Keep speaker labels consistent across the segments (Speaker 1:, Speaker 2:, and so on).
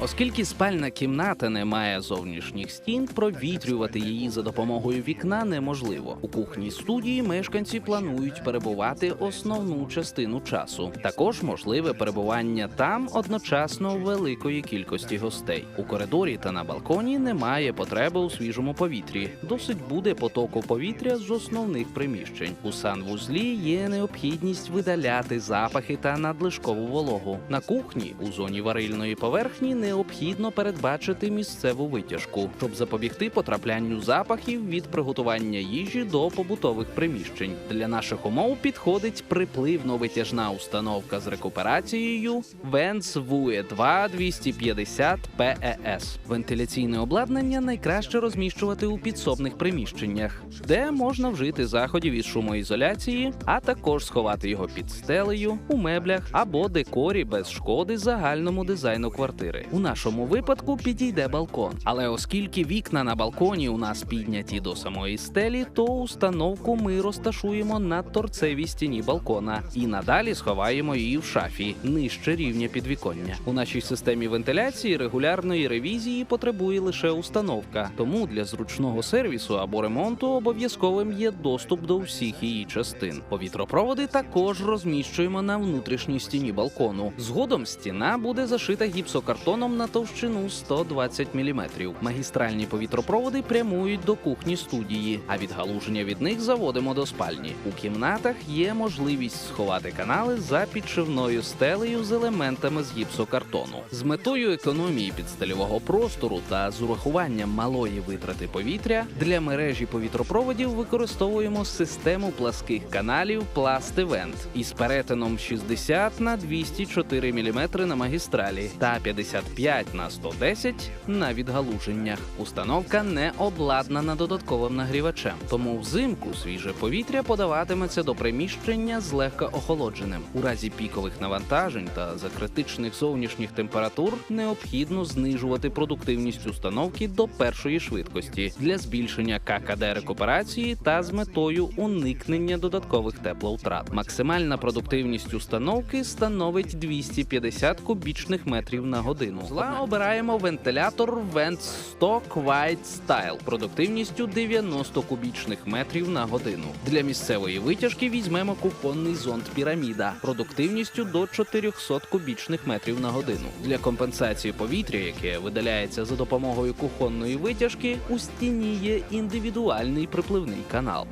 Speaker 1: Оскільки спальна кімната не має зовнішніх стін, провітрювати її за допомогою вікна неможливо. У кухній студії мешканці планують перебувати основну частину часу. Також можливе перебування там одночасно великої кількості гостей. У коридорі та на балконі немає потреби у свіжому повітрі. Досить буде потоку повітря з основних приміщень. У санвузлі є необхідність видаляти запахи та надлишкову вологу. На кухні у зоні варильної поверхні необхідно передбачити місцеву витяжку, щоб запобігти потраплянню запахів від приготування їжі до побутових приміщень. Для наших умов підходить припливно-витяжна установка з рекуперацією Vents VUE 2 250 PES. Вентиляційне обладнання найкраще розміщувати у підсобних приміщеннях, де можна вжити заходів із шумоізоляції, а також сховати його під стелею, у меблях або декорі без шкоди загальному дизайну квартири. У нашому випадку підійде балкон. Але оскільки вікна на балконі у нас підняті до самої стелі, то установку ми розташуємо на торцевій стіні балкона і надалі сховаємо її в шафі нижче рівня підвіконня. У нашій системі вентиляції регулярної ревізії потребує лише установка, тому для зручного сервісу або ремонту обов'язковим є доступ до всіх її частин. Повітропроводи також розміщуємо на внутрішній стіні балкону. Згодом стіна буде зашита гіпсокартоном на товщину 120 мм. Магістральні повітропроводи прямують до кухні студії, а відгалуження від них заводимо до спальні. У кімнатах є можливість сховати канали за підшивною стелею з елементами з гіпсокартону. З метою економії підстельового простору та з урахуванням малої витрати повітря для мережі повітропроводів використовуємо систему пласких каналів Plast-Event із перетином 60 на 204 мм на магістралі та 55 на 110 на відгалуженнях. Установка не обладнана додатковим нагрівачем, тому взимку свіже повітря подаватиметься до приміщення злегка охолодженим. У разі пікових навантажень та за критичних зовнішніх температур необхідно знижувати продуктивність установки до першої швидкості для збільшення ККД рекуперації та з метою уникнення додаткових тепловтрат. Максимальна продуктивність установки становить 250 кубічних метрів на годину. Зла обираємо вентилятор Vent Stock White Style продуктивністю 90 кубічних метрів на годину. Для місцевої витяжки візьмемо кухонний зонд піраміда продуктивністю до 400 кубічних метрів на годину. Для компенсації повітря, яке видаляється за допомогою кухонної витяжки, у стіні є індивідуальний припливний канал.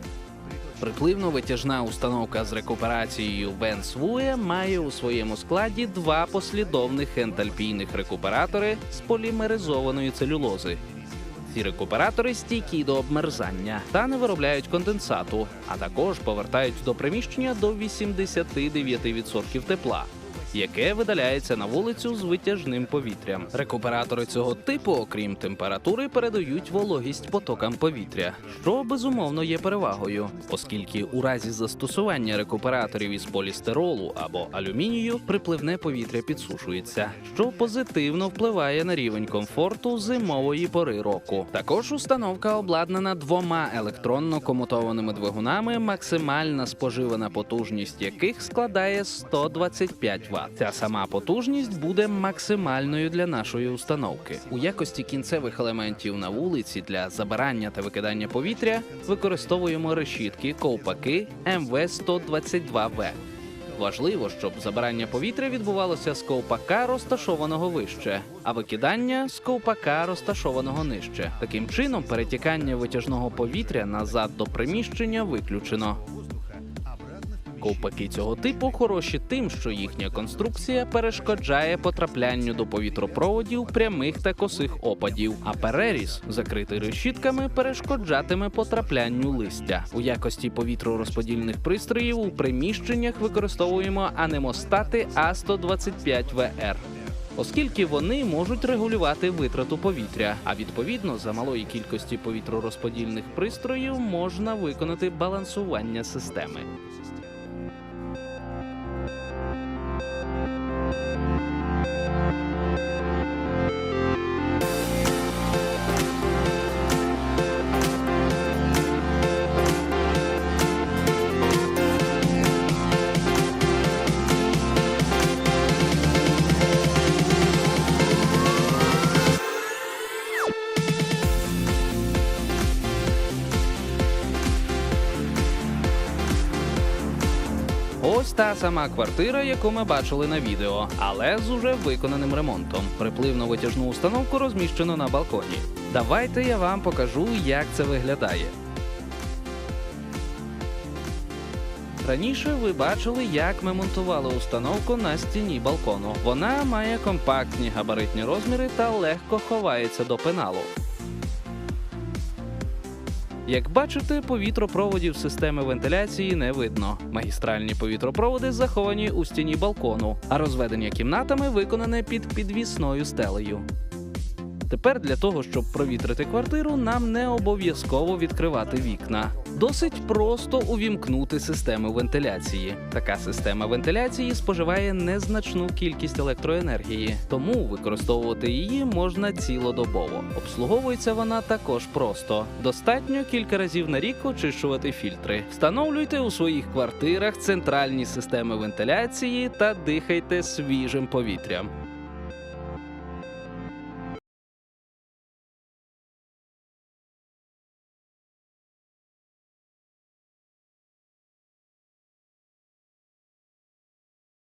Speaker 1: Припливно-витяжна установка з рекуперацією Венсвує має у своєму складі два послідовних ентальпійних рекуператори з полімеризованої целюлози. Ці рекуператори стійкі до обмерзання та не виробляють конденсату, а також повертають до приміщення до 89% тепла. Яке видаляється на вулицю з витяжним повітрям. Рекуператори цього типу, окрім температури, передають вологість потокам повітря, що безумовно є перевагою, оскільки у разі застосування рекуператорів із полістиролу або алюмінію припливне повітря підсушується, що позитивно впливає на рівень комфорту зимової пори року. Також установка обладнана двома електронно комутованими двигунами, максимальна споживана потужність яких складає 125 Вт. Ця сама потужність буде максимальною для нашої установки. У якості кінцевих елементів на вулиці для забирання та викидання повітря використовуємо решітки, ковпаки МВ-122В. Важливо, щоб забирання повітря відбувалося з ковпака, розташованого вище, а викидання з ковпака, розташованого нижче. Таким чином, перетікання витяжного повітря назад до приміщення виключено. Ковпаки цього типу хороші тим, що їхня конструкція перешкоджає потраплянню до повітропроводів прямих та косих опадів, а переріз, закритий решітками, перешкоджатиме потраплянню листя. У якості повітророзподільних пристроїв у приміщеннях використовуємо анемостати А125ВР. Оскільки вони можуть регулювати витрату повітря, а відповідно за малої кількості повітророзподільних пристроїв можна виконати балансування системи. Та сама квартира, яку ми бачили на відео, але з уже виконаним ремонтом. Припливно-витяжну установку розміщено на балконі. Давайте я вам покажу, як це виглядає. Раніше ви бачили, як ми монтували установку на стіні балкону. Вона має компактні габаритні розміри та легко ховається до пеналу. Як бачите, повітропроводів системи вентиляції не видно. Магістральні повітропроводи заховані у стіні балкону, а розведення кімнатами виконане під підвісною стелею. Тепер для того, щоб провітрити квартиру, нам не обов'язково відкривати вікна. Досить просто увімкнути систему вентиляції. Така система вентиляції споживає незначну кількість електроенергії, тому використовувати її можна цілодобово. Обслуговується вона також просто. Достатньо кілька разів на рік очищувати фільтри. Встановлюйте у своїх квартирах центральні системи вентиляції та дихайте свіжим повітрям.